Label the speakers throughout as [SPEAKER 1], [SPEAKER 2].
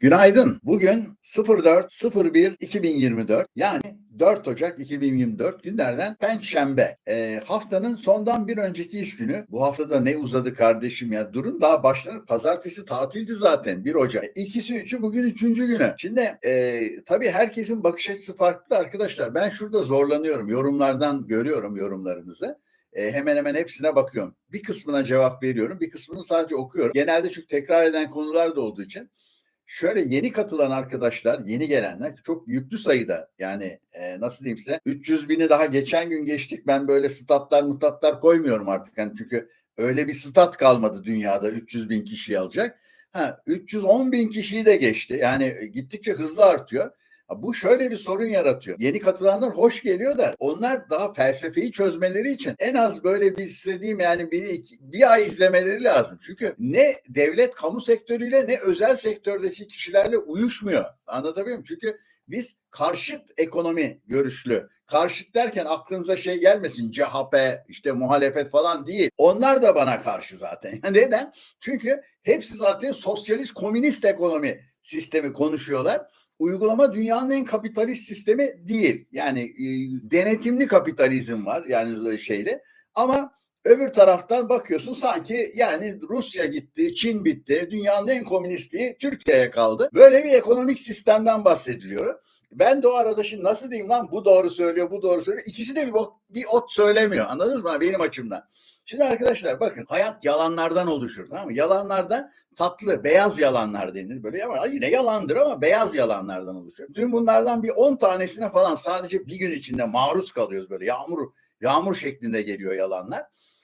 [SPEAKER 1] Günaydın. Bugün 04.01.2024 yani 4 Ocak 2024 günlerden Perşembe. Ee, haftanın sondan bir önceki iş günü. Bu haftada ne uzadı kardeşim ya. Durun daha başlar. Pazartesi tatildi zaten 1 Ocak. İkisi üçü bugün üçüncü günü. Şimdi e, tabii herkesin bakış açısı farklı arkadaşlar. Ben şurada zorlanıyorum. Yorumlardan görüyorum yorumlarınızı. E, hemen hemen hepsine bakıyorum. Bir kısmına cevap veriyorum. Bir kısmını sadece okuyorum. Genelde çünkü tekrar eden konular da olduğu için şöyle yeni katılan arkadaşlar, yeni gelenler çok yüklü sayıda yani e, nasıl diyeyim size 300 bini daha geçen gün geçtik. Ben böyle statlar mutatlar koymuyorum artık. Yani çünkü öyle bir stat kalmadı dünyada 300 bin kişiyi alacak. Ha, 310 bin kişiyi de geçti. Yani gittikçe hızlı artıyor. Bu şöyle bir sorun yaratıyor. Yeni katılanlar hoş geliyor da onlar daha felsefeyi çözmeleri için en az böyle bir istediğim yani bir, iki, bir ay izlemeleri lazım. Çünkü ne devlet kamu sektörüyle ne özel sektördeki kişilerle uyuşmuyor. Anlatabiliyor muyum? Çünkü biz karşıt ekonomi görüşlü. Karşıt derken aklınıza şey gelmesin CHP işte muhalefet falan değil. Onlar da bana karşı zaten. Neden? Çünkü hepsi zaten sosyalist komünist ekonomi sistemi konuşuyorlar uygulama dünyanın en kapitalist sistemi değil. Yani e, denetimli kapitalizm var yani şeyle. Ama öbür taraftan bakıyorsun sanki yani Rusya gitti, Çin bitti, dünyanın en komünistliği Türkiye'ye kaldı. Böyle bir ekonomik sistemden bahsediliyor. Ben de o arada şimdi nasıl diyeyim lan bu doğru söylüyor, bu doğru söylüyor. İkisi de bir, bir ot söylemiyor. Anladınız mı benim açımdan? Şimdi arkadaşlar bakın hayat yalanlardan oluşur tamam mı? Yalanlarda tatlı beyaz yalanlar denir böyle ama yine yalandır ama beyaz yalanlardan oluşuyor. Dün bunlardan bir 10 tanesine falan sadece bir gün içinde maruz kalıyoruz böyle yağmur yağmur şeklinde geliyor yalanlar.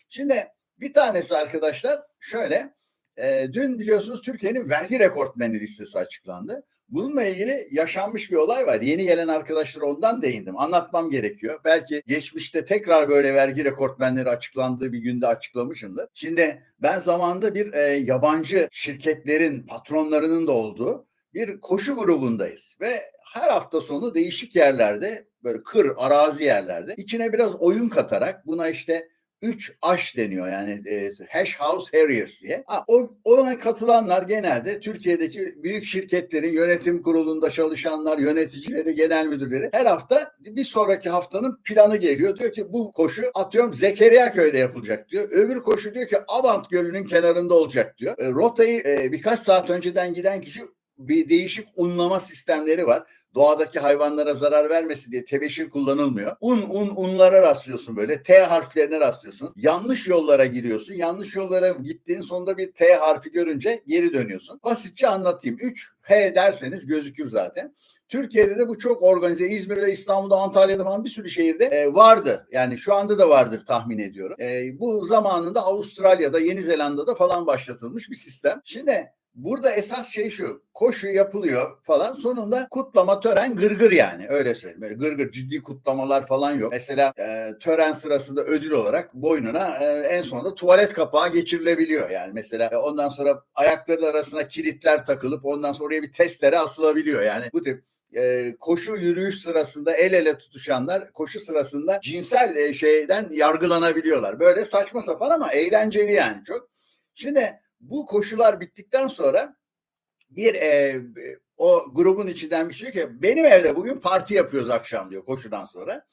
[SPEAKER 1] Şimdi bir tanesi arkadaşlar şöyle e, dün biliyorsunuz Türkiye'nin vergi rekortmeni listesi açıklandı. Bununla ilgili yaşanmış bir olay var. Yeni gelen arkadaşlar ondan değindim. Anlatmam gerekiyor. Belki geçmişte tekrar böyle vergi rekortmenleri açıklandığı bir günde açıklamışımdır. Şimdi ben zamanında bir e, yabancı şirketlerin patronlarının da olduğu bir koşu grubundayız ve her hafta sonu değişik yerlerde böyle kır arazi yerlerde içine biraz oyun katarak buna işte 3 aş deniyor yani e, Hash House Harriers diye. Ha, o, ona katılanlar genelde Türkiye'deki büyük şirketlerin yönetim kurulunda çalışanlar, yöneticileri, genel müdürleri her hafta bir sonraki haftanın planı geliyor. Diyor ki bu koşu atıyorum Zekeriya köyde yapılacak diyor. Öbür koşu diyor ki Avant Gölü'nün kenarında olacak diyor. E, rotayı e, birkaç saat önceden giden kişi bir değişik unlama sistemleri var doğadaki hayvanlara zarar vermesi diye tebeşir kullanılmıyor. Un, un, unlara rastlıyorsun böyle. T harflerine rastlıyorsun. Yanlış yollara giriyorsun. Yanlış yollara gittiğin sonunda bir T harfi görünce geri dönüyorsun. Basitçe anlatayım. 3 H derseniz gözükür zaten. Türkiye'de de bu çok organize. İzmir'de, İstanbul'da, Antalya'da falan bir sürü şehirde e, vardı. Yani şu anda da vardır tahmin ediyorum. E, bu zamanında Avustralya'da, Yeni Zelanda'da falan başlatılmış bir sistem. Şimdi Burada esas şey şu. Koşu yapılıyor falan. Sonunda kutlama tören gırgır yani. Öyle söyleyeyim. Böyle gırgır ciddi kutlamalar falan yok. Mesela e, tören sırasında ödül olarak boynuna e, en sonunda tuvalet kapağı geçirilebiliyor. Yani mesela e, ondan sonra ayakları arasına kilitler takılıp ondan sonra oraya bir testere asılabiliyor. Yani bu tip e, koşu yürüyüş sırasında el ele tutuşanlar koşu sırasında cinsel e, şeyden yargılanabiliyorlar. Böyle saçma sapan ama eğlenceli yani çok. Şimdi bu koşular bittikten sonra bir e, o grubun içinden bir şey ki benim evde bugün parti yapıyoruz akşam diyor koşudan sonra.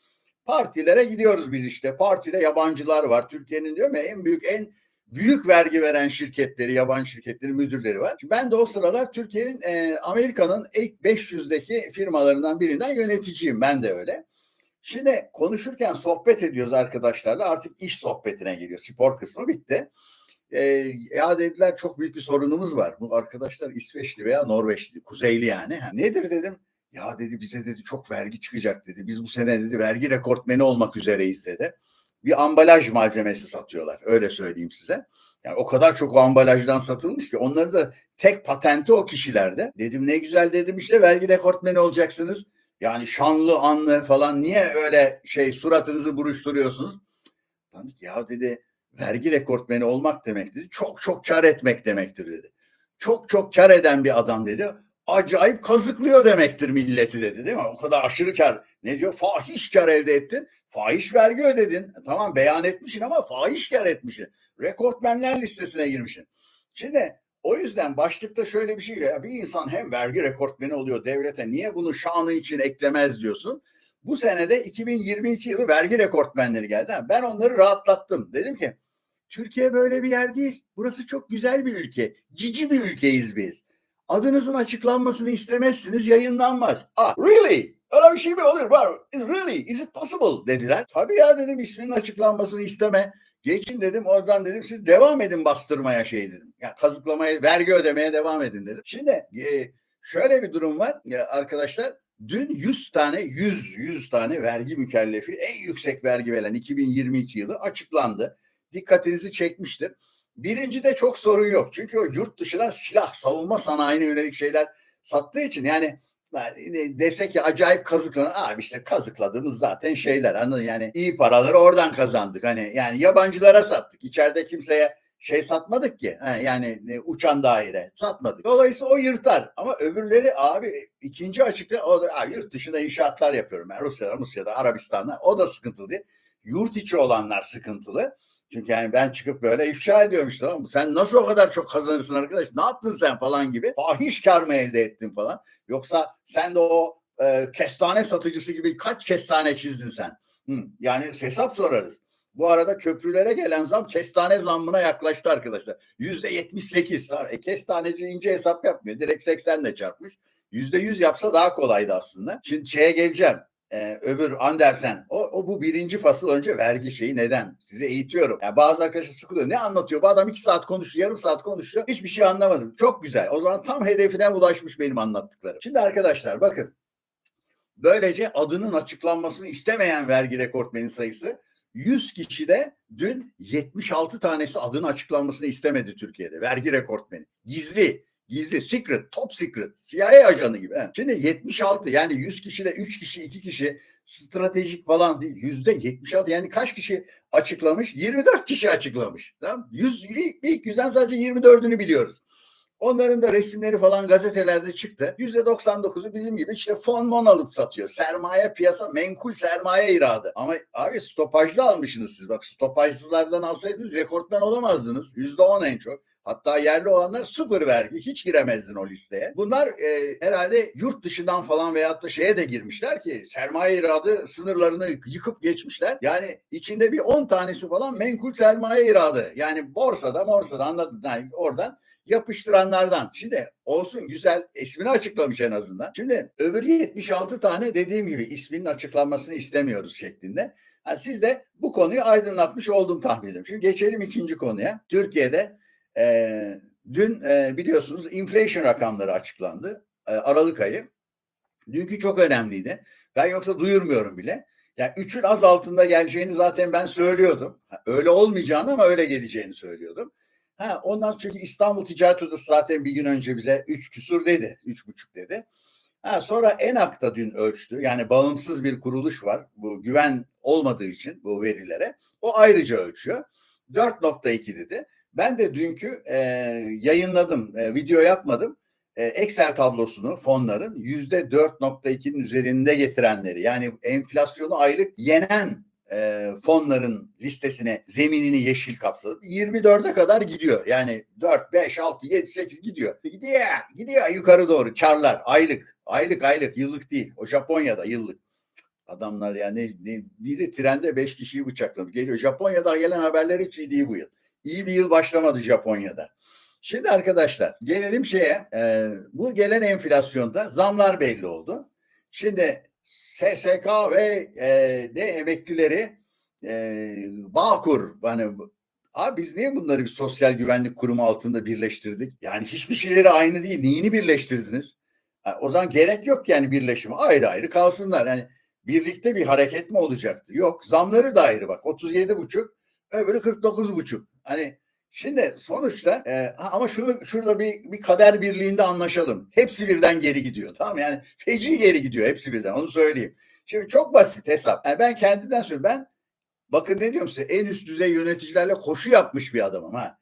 [SPEAKER 1] Partilere gidiyoruz biz işte. Partide yabancılar var. Türkiye'nin diyor ya en büyük en büyük vergi veren şirketleri, yabancı şirketleri müdürleri var. Ben de o sıralar Türkiye'nin e, Amerika'nın ilk 500'deki firmalarından birinden yöneticiyim. Ben de öyle. Şimdi konuşurken sohbet ediyoruz arkadaşlarla. Artık iş sohbetine geliyor. Spor kısmı bitti. E, ya dediler çok büyük bir sorunumuz var. Bu arkadaşlar İsveçli veya Norveçli, kuzeyli yani. Ha, nedir dedim. Ya dedi bize dedi çok vergi çıkacak dedi. Biz bu sene dedi vergi rekortmeni olmak üzereyiz dedi. Bir ambalaj malzemesi satıyorlar. Öyle söyleyeyim size. Yani o kadar çok o ambalajdan satılmış ki onları da tek patenti o kişilerde. Dedim ne güzel dedim işte vergi rekortmeni olacaksınız. Yani şanlı anlı falan niye öyle şey suratınızı buruşturuyorsunuz? Ki ya dedi vergi rekortmeni olmak demek dedi. Çok çok kar etmek demektir dedi. Çok çok kar eden bir adam dedi. Acayip kazıklıyor demektir milleti dedi değil mi? O kadar aşırı kar. Ne diyor? Fahiş kar elde ettin. Fahiş vergi ödedin. E, tamam beyan etmişsin ama fahiş kar etmişsin. Rekortmenler listesine girmişsin. Şimdi O yüzden başlıkta şöyle bir şey ya bir insan hem vergi rekortmeni oluyor devlete niye bunu şanı için eklemez diyorsun. Bu senede 2022 yılı vergi rekortmenleri geldi. Ben onları rahatlattım. Dedim ki Türkiye böyle bir yer değil. Burası çok güzel bir ülke. Cici bir ülkeyiz biz. Adınızın açıklanmasını istemezsiniz yayınlanmaz. Ah really? Öyle bir şey mi olur? Var. Really? Is it possible? Dediler. Tabii ya dedim isminin açıklanmasını isteme. Geçin dedim oradan dedim siz devam edin bastırmaya şey dedim. Ya kazıklamaya, vergi ödemeye devam edin dedim. Şimdi e, şöyle bir durum var ya arkadaşlar. Dün 100 tane 100 100 tane vergi mükellefi en yüksek vergi veren 2022 yılı açıklandı. Dikkatinizi çekmiştir. Birinci de çok sorun yok. Çünkü o yurt dışına silah savunma sanayine yönelik şeyler sattığı için yani yani dese ki acayip kazıklanan abi işte kazıkladığımız zaten şeyler anladın yani iyi paraları oradan kazandık hani yani yabancılara sattık içeride kimseye şey satmadık ki yani e, uçan daire satmadık. Dolayısıyla o yırtar ama öbürleri abi ikinci açıkta o da "Aa, yurt dışında inşaatlar yapıyorum ben Rusya'da Rusya'da Arabistan'da o da sıkıntılı. Yurt içi olanlar sıkıntılı. Çünkü yani ben çıkıp böyle ifşa ediyorum işte? Sen nasıl o kadar çok kazanırsın arkadaş? Ne yaptın sen falan gibi. Fahiş kar mı elde ettin falan. Yoksa sen de o e, kestane satıcısı gibi kaç kestane çizdin sen? Hı, yani hesap sorarız. Bu arada köprülere gelen zam kestane zammına yaklaştı arkadaşlar. Yüzde yetmiş sekiz. E, kestaneci ince hesap yapmıyor. Direkt 80 ile çarpmış. Yüzde yüz yapsa daha kolaydı aslında. Şimdi şeye geleceğim. Ee, öbür Andersen o, o bu birinci fasıl önce vergi şeyi neden size eğitiyorum. Yani bazı arkadaşlar sıkılıyor. Ne anlatıyor? Bu adam iki saat konuşuyor, yarım saat konuşuyor. Hiçbir şey anlamadım. Çok güzel. O zaman tam hedefine ulaşmış benim anlattıklarım. Şimdi arkadaşlar bakın. Böylece adının açıklanmasını istemeyen vergi rekortmeni sayısı 100 kişide dün 76 tanesi adının açıklanmasını istemedi Türkiye'de. Vergi rekortmeni. Gizli, gizli, secret, top secret, CIA ajanı gibi. He. Şimdi 76 yani 100 kişide 3 kişi, 2 kişi stratejik falan değil. Yüzde 76 yani kaç kişi açıklamış? 24 kişi açıklamış. Tamam? 100, ilk, ilk yüzden sadece 24'ünü biliyoruz. Onların da resimleri falan gazetelerde çıktı. Yüzde 99'u bizim gibi işte fon mon alıp satıyor. Sermaye piyasa, menkul sermaye iradı. Ama abi stopajlı almışsınız siz. Bak stopajsızlardan alsaydınız rekortmen olamazdınız. Yüzde 10 en çok. Hatta yerli olanlar sıfır vergi. Hiç giremezdin o listeye. Bunlar e, herhalde yurt dışından falan veyahut da şeye de girmişler ki sermaye iradı sınırlarını yıkıp geçmişler. Yani içinde bir 10 tanesi falan menkul sermaye iradı. Yani borsada borsada anladın. Yani oradan yapıştıranlardan. Şimdi olsun güzel ismini açıklamış en azından. Şimdi öbür 76 tane dediğim gibi isminin açıklanmasını istemiyoruz şeklinde. Yani siz de bu konuyu aydınlatmış oldum tahmin ediyorum. Şimdi geçelim ikinci konuya. Türkiye'de e, dün e, biliyorsunuz inflation rakamları açıklandı. E, Aralık ayı. Dünkü çok önemliydi. Ben yoksa duyurmuyorum bile. Yani üçün az altında geleceğini zaten ben söylüyordum. Öyle olmayacağını ama öyle geleceğini söylüyordum. Ha, ondan çünkü İstanbul Ticaret Odası zaten bir gün önce bize 3 küsur dedi. 3,5 dedi. Ha, sonra ENAK'ta dün ölçtü. Yani bağımsız bir kuruluş var. Bu güven olmadığı için bu verilere. O ayrıca ölçüyor. 4.2 dedi. Ben de dünkü e, yayınladım. E, video yapmadım. E, Excel tablosunu fonların %4.2'nin üzerinde getirenleri yani enflasyonu aylık yenen e, fonların listesine zeminini yeşil kapsadı. 24'e kadar gidiyor. Yani 4, 5, 6, 7, 8 gidiyor. Gidiyor, gidiyor yukarı doğru karlar aylık. Aylık aylık yıllık değil. O Japonya'da yıllık. Adamlar yani ne, biri trende 5 kişiyi bıçaklamış. Geliyor. Japonya'da gelen haberler hiç iyi değil bu yıl. İyi bir yıl başlamadı Japonya'da. Şimdi arkadaşlar gelelim şeye. E, bu gelen enflasyonda zamlar belli oldu. Şimdi SSK ve e, de emeklileri e, Bağkur hani abi biz niye bunları bir sosyal güvenlik kurumu altında birleştirdik? Yani hiçbir şeyleri aynı değil. Neyini birleştirdiniz? Ha, o zaman gerek yok yani birleşimi. Ayrı ayrı kalsınlar. Yani birlikte bir hareket mi olacaktı? Yok. Zamları da ayrı bak. 37 buçuk, öbürü 49 buçuk. Hani Şimdi sonuçta e, ama şunu şurada bir bir kader birliğinde anlaşalım. Hepsi birden geri gidiyor. Tamam yani feci geri gidiyor hepsi birden. Onu söyleyeyim. Şimdi çok basit hesap. Yani ben kendimden söylüyorum. Ben bakın ne diyorum size en üst düzey yöneticilerle koşu yapmış bir adamım ha.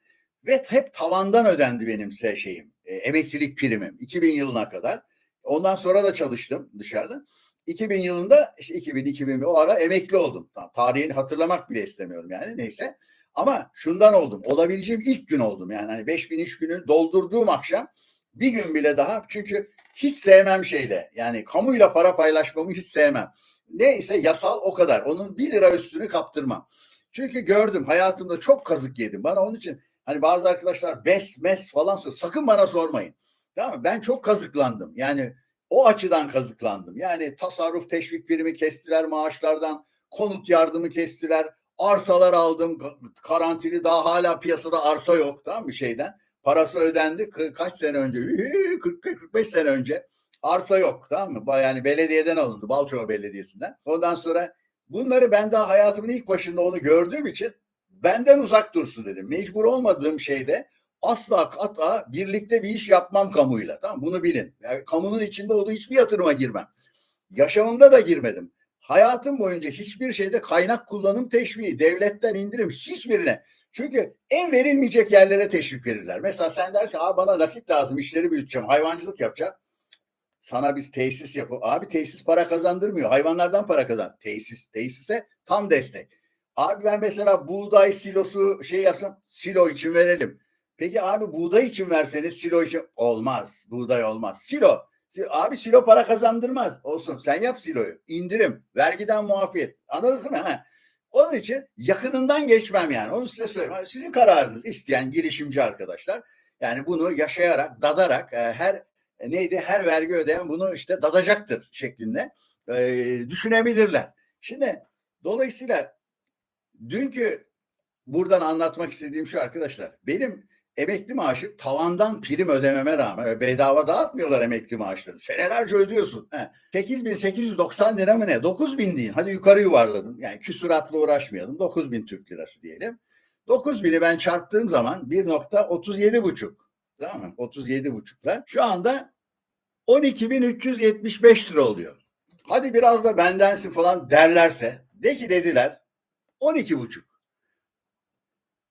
[SPEAKER 1] Ve hep tavandan ödendi benim şeyim. E, emeklilik primim 2000 yılına kadar. Ondan sonra da çalıştım dışarıda. 2000 yılında işte 2000 2000 o ara emekli oldum. Tamam, tarihini hatırlamak bile istemiyorum yani neyse. Ama şundan oldum. Olabileceğim ilk gün oldum. Yani hani 5000 iş günü doldurduğum akşam bir gün bile daha çünkü hiç sevmem şeyle. Yani kamuyla para paylaşmamı hiç sevmem. Neyse yasal o kadar. Onun bir lira üstünü kaptırmam. Çünkü gördüm hayatımda çok kazık yedim. Bana onun için hani bazı arkadaşlar bes mes falan sor. Sakın bana sormayın. Tamam mı? Ben çok kazıklandım. Yani o açıdan kazıklandım. Yani tasarruf teşvik primi kestiler maaşlardan, konut yardımı kestiler, arsalar aldım, karantili daha hala piyasada arsa yok tamam mı şeyden. Parası ödendi kaç sene önce? 40-45 sene önce. Arsa yok tamam mı? Yani belediyeden alındı. Balçova Belediyesi'nden. Ondan sonra bunları ben daha hayatımın ilk başında onu gördüğüm için benden uzak dursun dedim. Mecbur olmadığım şeyde asla kata birlikte bir iş yapmam kamuyla. Tamam Bunu bilin. Yani kamunun içinde olduğu hiçbir yatırıma girmem. Yaşamımda da girmedim. Hayatım boyunca hiçbir şeyde kaynak kullanım teşviği, devletten indirim hiçbirine. Çünkü en verilmeyecek yerlere teşvik verirler. Mesela sen dersin abi bana nakit lazım işleri büyüteceğim, hayvancılık yapacağım. Sana biz tesis yapıp abi tesis para kazandırmıyor. Hayvanlardan para kazan. Tesis, tesise tam destek. Abi ben mesela buğday silosu şey yapsam silo için verelim. Peki abi buğday için verseniz silo için olmaz. Buğday olmaz. Silo. Abi silo para kazandırmaz. Olsun sen yap siloyu. İndirim. Vergiden muafiyet. Anladınız mı? Ha. Onun için yakınından geçmem yani. Onu size söyleyeyim. Sizin kararınız. isteyen girişimci arkadaşlar. Yani bunu yaşayarak, dadarak e, her e, neydi her vergi ödeyen bunu işte dadacaktır şeklinde e, düşünebilirler. Şimdi dolayısıyla dünkü buradan anlatmak istediğim şu arkadaşlar. Benim emekli maaşı tavandan prim ödememe rağmen bedava dağıtmıyorlar emekli maaşları. Senelerce ödüyorsun. He. 8890 lira mı ne? 9000 deyin. Hadi yukarı yuvarladım. Yani küsuratla uğraşmayalım. 9000 Türk lirası diyelim. 9000'i ben çarptığım zaman 1.37 buçuk. Tamam mı? 37 buçukla. Şu anda 12.375 lira oluyor. Hadi biraz da bendensin falan derlerse de ki dediler 12 buçuk.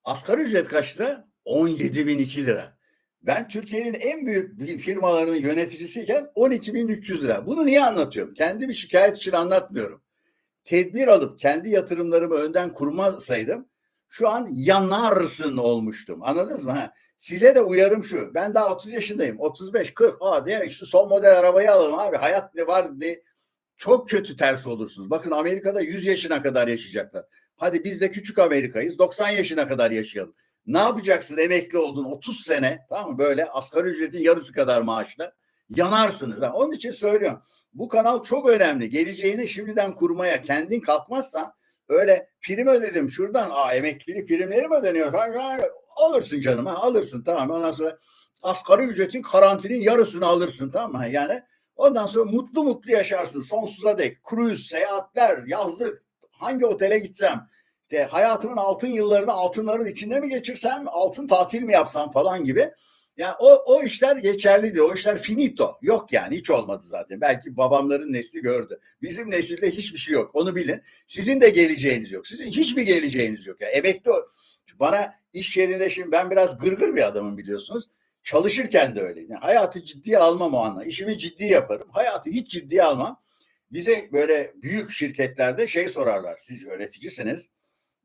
[SPEAKER 1] Asgari ücret kaç lira? 17.002 lira. Ben Türkiye'nin en büyük firmalarının yöneticisiyken 12.300 lira. Bunu niye anlatıyorum? Kendi bir şikayet için anlatmıyorum. Tedbir alıp kendi yatırımlarımı önden kurmasaydım şu an yanarsın olmuştum. Anladınız mı? Ha? Size de uyarım şu. Ben daha 30 yaşındayım. 35, 40. Aa diye şu son model arabayı alalım abi. Hayat ne var ne çok kötü ters olursunuz. Bakın Amerika'da 100 yaşına kadar yaşayacaklar. Hadi biz de küçük Amerika'yız. 90 yaşına kadar yaşayalım. Ne yapacaksın emekli oldun 30 sene tamam mı böyle asgari ücretin yarısı kadar maaşla yanarsınız. Ha. Onun için söylüyorum. Bu kanal çok önemli. Geleceğini şimdiden kurmaya kendin kalkmazsan öyle prim ödedim şuradan aa emeklilik primleri mi ödeniyor? Alırsın canım ha, alırsın tamam ondan sonra asgari ücretin karantinin yarısını alırsın tamam mı? Yani ondan sonra mutlu mutlu yaşarsın sonsuza dek. Cruise, seyahatler, yazlık hangi otele gitsem işte hayatımın altın yıllarını altınların içinde mi geçirsem altın tatil mi yapsam falan gibi. Yani o, o işler geçerli değil. O işler finito. Yok yani hiç olmadı zaten. Belki babamların nesli gördü. Bizim nesilde hiçbir şey yok. Onu bilin. Sizin de geleceğiniz yok. Sizin hiçbir geleceğiniz yok. Yani emekli bana iş yerinde şimdi ben biraz gırgır bir adamım biliyorsunuz. Çalışırken de öyle. Yani hayatı ciddiye almam o anla. İşimi ciddi yaparım. Hayatı hiç ciddiye almam. Bize böyle büyük şirketlerde şey sorarlar. Siz yöneticisiniz.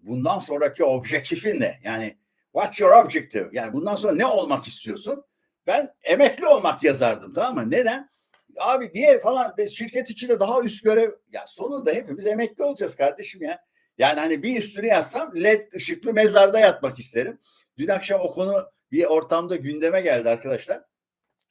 [SPEAKER 1] Bundan sonraki objektifin ne? Yani what's your objective? Yani bundan sonra ne olmak istiyorsun? Ben emekli olmak yazardım tamam mı? Neden? Abi niye falan şirket içinde daha üst görev ya sonunda hepimiz emekli olacağız kardeşim ya. Yani hani bir üstünü yazsam led ışıklı mezarda yatmak isterim. Dün akşam o konu bir ortamda gündeme geldi arkadaşlar.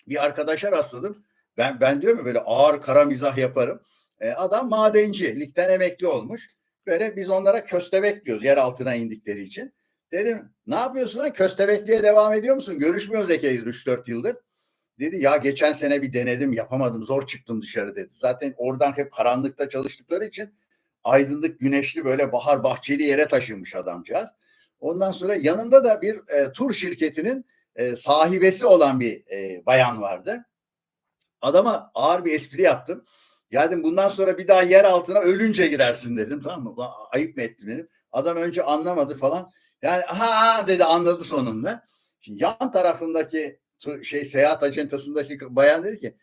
[SPEAKER 1] Bir arkadaşa rastladım. Ben ben diyor mu böyle ağır kara mizah yaparım. E, adam madenci, ligden emekli olmuş. Böyle biz onlara köstebek diyoruz yer altına indikleri için. Dedim ne yapıyorsun lan köstebekliğe devam ediyor musun? Görüşmüyoruz epey 3-4 yıldır. Dedi ya geçen sene bir denedim yapamadım zor çıktım dışarı dedi. Zaten oradan hep karanlıkta çalıştıkları için aydınlık güneşli böyle bahar bahçeli yere taşınmış adamcağız. Ondan sonra yanında da bir e, tur şirketinin e, sahibesi olan bir e, bayan vardı. Adama ağır bir espri yaptım. Ya dedim bundan sonra bir daha yer altına ölünce girersin dedim. Tamam mı? Ayıp mı ettim dedim. Adam önce anlamadı falan. Yani ha dedi anladı sonunda. Şimdi yan tarafındaki şey seyahat acentasındaki bayan dedi ki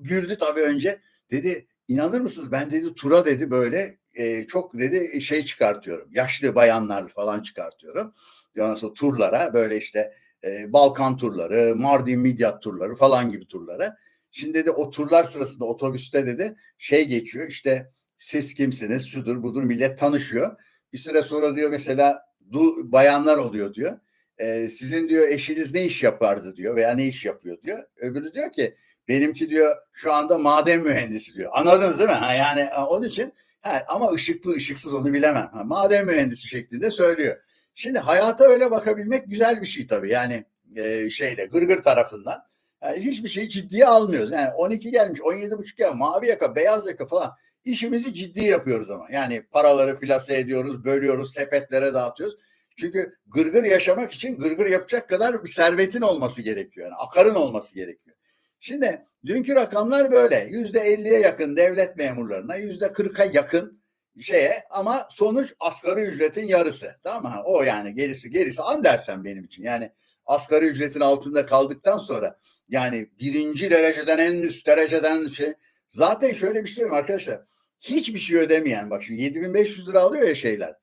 [SPEAKER 1] güldü tabii önce. Dedi inanır mısınız ben dedi tura dedi böyle e, çok dedi şey çıkartıyorum. Yaşlı bayanlar falan çıkartıyorum. Ondan sonra turlara böyle işte e, Balkan turları, Mardin Midyat turları falan gibi turlara. Şimdi dedi o turlar sırasında otobüste dedi şey geçiyor işte siz kimsiniz şudur budur millet tanışıyor. Bir süre sonra diyor mesela du, bayanlar oluyor diyor. E, sizin diyor eşiniz ne iş yapardı diyor veya ne iş yapıyor diyor. Öbürü diyor ki benimki diyor şu anda maden mühendisi diyor. Anladınız değil mi? Ha, yani onun için ha, ama ışıklı ışıksız onu bilemem. Ha, maden mühendisi şeklinde söylüyor. Şimdi hayata öyle bakabilmek güzel bir şey tabii. Yani e, şeyle gırgır tarafından. Yani hiçbir şeyi ciddiye almıyoruz. Yani 12 gelmiş, 17 buçuk gelmiş, mavi yaka, beyaz yaka falan. İşimizi ciddi yapıyoruz ama. Yani paraları filase ediyoruz, bölüyoruz, sepetlere dağıtıyoruz. Çünkü gırgır yaşamak için gırgır yapacak kadar bir servetin olması gerekiyor. Yani akarın olması gerekiyor. Şimdi dünkü rakamlar böyle. Yüzde elliye yakın devlet memurlarına, yüzde kırka yakın şeye ama sonuç asgari ücretin yarısı. Tamam mı? O yani gerisi gerisi an dersen benim için. Yani asgari ücretin altında kaldıktan sonra yani birinci dereceden en üst dereceden şey zaten şöyle bir şey söyleyeyim arkadaşlar. Hiçbir şey ödemeyen bak şimdi 7500 lira alıyor ya şeyler.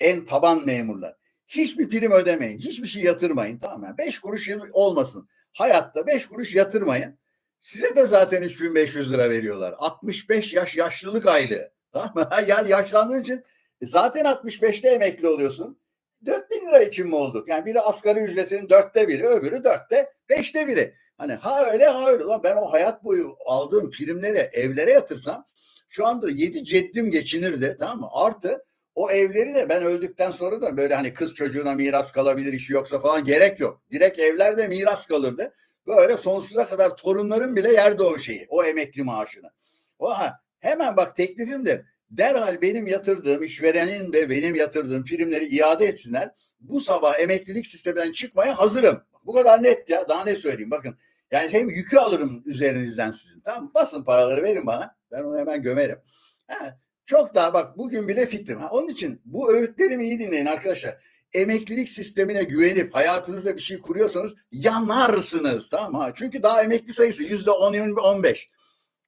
[SPEAKER 1] En taban memurlar. Hiçbir prim ödemeyin. Hiçbir şey yatırmayın. Tamam mı? 5 kuruş olmasın. Hayatta 5 kuruş yatırmayın. Size de zaten 3500 lira veriyorlar. 65 yaş yaşlılık aylığı. Tamam mı? Yani yaşlandığın için zaten 65'te emekli oluyorsun. 4000 lira için mi olduk? Yani biri asgari ücretinin dörtte biri, öbürü dörtte, beşte biri. Hani ha öyle ha öyle. Lan ben o hayat boyu aldığım primleri evlere yatırsam şu anda yedi ceddim geçinirdi tamam mı? Artı o evleri de ben öldükten sonra da böyle hani kız çocuğuna miras kalabilir işi yoksa falan gerek yok. Direkt evlerde miras kalırdı. Böyle sonsuza kadar torunların bile yerde o şeyi, o emekli maaşını. O ha, hemen bak teklifimdir. Derhal benim yatırdığım işverenin ve benim yatırdığım primleri iade etsinler. Bu sabah emeklilik sisteminden çıkmaya hazırım. Bu kadar net ya. Daha ne söyleyeyim bakın. Yani hem yükü alırım üzerinizden sizin. Tamam Basın paraları verin bana. Ben onu hemen gömerim. Ha, çok daha bak bugün bile fitrim. Ha, onun için bu öğütlerimi iyi dinleyin arkadaşlar. Emeklilik sistemine güvenip hayatınızda bir şey kuruyorsanız yanarsınız. Tamam mı? Çünkü daha emekli sayısı yüzde on, on beş.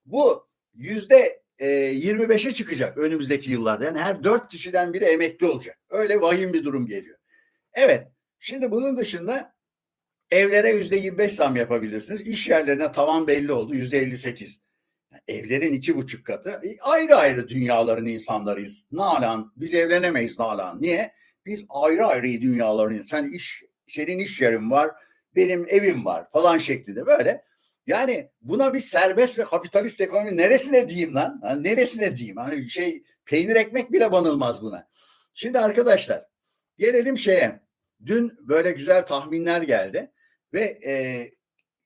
[SPEAKER 1] Bu yüzde 25'e çıkacak önümüzdeki yıllarda. Yani her dört kişiden biri emekli olacak. Öyle vahim bir durum geliyor. Evet. Şimdi bunun dışında evlere yüzde 25 zam yapabilirsiniz. İş yerlerine tavan belli oldu. Yüzde 58. evlerin iki buçuk katı. E, ayrı ayrı dünyaların insanlarıyız. Nalan. Biz evlenemeyiz Nalan. Niye? Biz ayrı ayrı dünyaların. Sen iş, senin iş yerin var. Benim evim var falan şeklinde böyle. Yani buna bir serbest ve kapitalist ekonomi neresine diyeyim lan? Yani neresine diyeyim? Hani şey peynir ekmek bile banılmaz buna. Şimdi arkadaşlar gelelim şeye. Dün böyle güzel tahminler geldi ve e,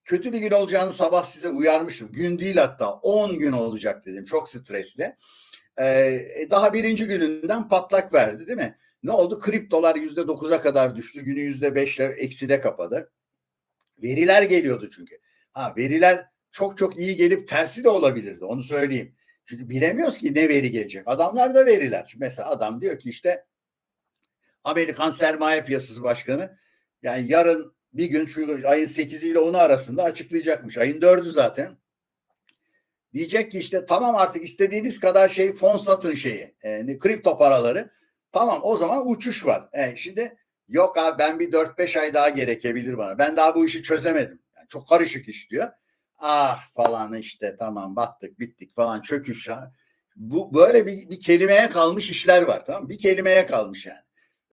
[SPEAKER 1] kötü bir gün olacağını sabah size uyarmışım. Gün değil hatta 10 gün olacak dedim çok stresli. E, daha birinci gününden patlak verdi değil mi? Ne oldu? Kriptolar yüzde dokuza kadar düştü. Günü yüzde beşle ekside kapadı. Veriler geliyordu çünkü. Ha veriler çok çok iyi gelip tersi de olabilirdi. Onu söyleyeyim. Çünkü bilemiyoruz ki ne veri gelecek. Adamlar da veriler. Mesela adam diyor ki işte Amerikan Sermaye Piyasası Başkanı yani yarın bir gün şu ayın 8 ile 10'u arasında açıklayacakmış. Ayın 4'ü zaten. Diyecek ki işte tamam artık istediğiniz kadar şey fon satın şeyi. Yani kripto paraları. Tamam o zaman uçuş var. Yani şimdi yok abi ben bir 4-5 ay daha gerekebilir bana. Ben daha bu işi çözemedim. Yani çok karışık iş diyor. Ah falan işte tamam battık bittik falan çöküş. Ha. Bu böyle bir, bir kelimeye kalmış işler var tamam Bir kelimeye kalmış yani.